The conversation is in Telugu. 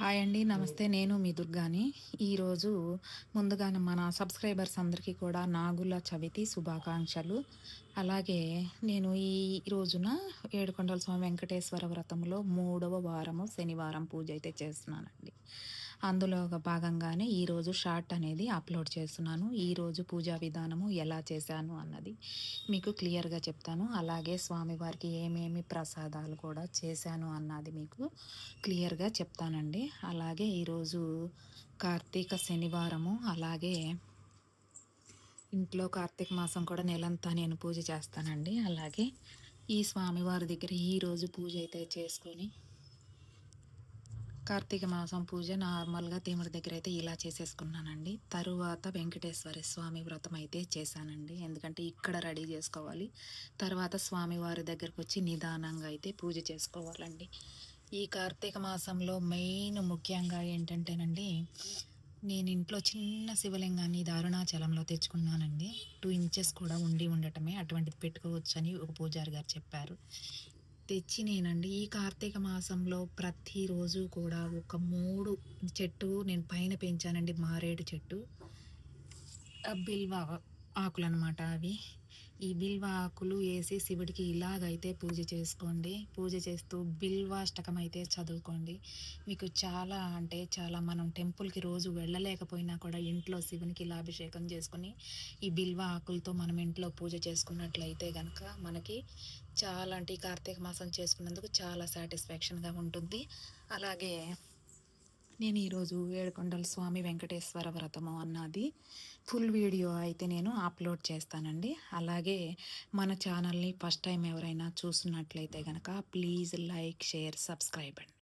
హాయ్ అండి. నమస్తే. నేను మీ దుర్గాని. ఈరోజు ముందుగానే మన సబ్స్క్రైబర్స్ అందరికీ కూడా నాగుల చవితి శుభాకాంక్షలు. అలాగే నేను ఈ రోజున ఏడుకొండల స్వామి వెంకటేశ్వర వ్రతంలో మూడవ వారము శనివారం పూజ అయితే చేస్తున్నానండి. అందులో ఒక భాగంగానే ఈరోజు షార్ట్ అనేది అప్లోడ్ చేస్తున్నాను. ఈరోజు పూజా విధానము ఎలా చేశాను అన్నది మీకు క్లియర్గా చెప్తాను. అలాగే స్వామివారికి ఏమేమి ప్రసాదాలు కూడా చేశాను అన్నది మీకు క్లియర్గా చెప్తానండి. అలాగే ఈరోజు కార్తీక శనివారము. అలాగే ఇంట్లో కార్తీక మాసం కూడా నెలంతా నేను పూజ చేస్తానండి. అలాగే ఈ స్వామివారి దగ్గర ఈరోజు పూజ అయితే చేసుకొని కార్తీక మాసం పూజ నార్మల్గా దేవుడి దగ్గర అయితే ఇలా చేసేసుకున్నానండి. తరువాత వెంకటేశ్వర స్వామి వ్రతం అయితే చేశానండి. ఎందుకంటే ఇక్కడ రెడీ చేసుకోవాలి. తర్వాత స్వామివారి దగ్గరకు వచ్చి నిదానంగా అయితే పూజ చేసుకోవాలండి. ఈ కార్తీక మాసంలో మెయిన్ ముఖ్యంగా ఏంటంటేనండి నేను ఇంట్లో చిన్న శివలింగాన్ని దారుణాచలంలో తెచ్చుకున్నానండి. టూ ఇంచెస్ కూడా ఉండి ఉండటమే అటువంటిది పెట్టుకోవచ్చని ఒక పూజారి గారు చెప్పారు. తెచ్చి నేనండి ఈ కార్తీక మాసంలో ప్రతిరోజు కూడా ఒక మూడు చెట్టు నేను పైన పెంచానండి మారేడు చెట్టు. బిల్వ ఆకులు అనమాట అవి. ఈ బిల్వ ఆకులు వేసి శివుడికి ఇలాగైతే పూజ చేసుకోండి. పూజ చేస్తూ బిల్వాష్టకం అయితే చదువుకోండి. మీకు చాలా అంటే చాలా మనం టెంపుల్కి రోజు వెళ్ళలేకపోయినా కూడా ఇంట్లో శివునికి ఇలా అభిషేకం చేసుకుని ఈ బిల్వ ఆకులతో మనం ఇంట్లో పూజ చేసుకున్నట్లయితే కనుక మనకి చాలా అంటే ఈ కార్తీక మాసం చేసుకున్నందుకు చాలా సాటిస్ఫాక్షన్గా ఉంటుంది. అలాగే నేను ఈరోజు ఏడుకొండల స్వామి వెంకటేశ్వర వ్రతము అన్నది ఫుల్ వీడియో అయితే నేను అప్లోడ్ చేస్తానండి. అలాగే మన ఛానల్ని ఫస్ట్ టైం ఎవరైనా చూసినట్లయితే కనుక ప్లీజ్ లైక్ షేర్ సబ్స్క్రైబ్ అండి.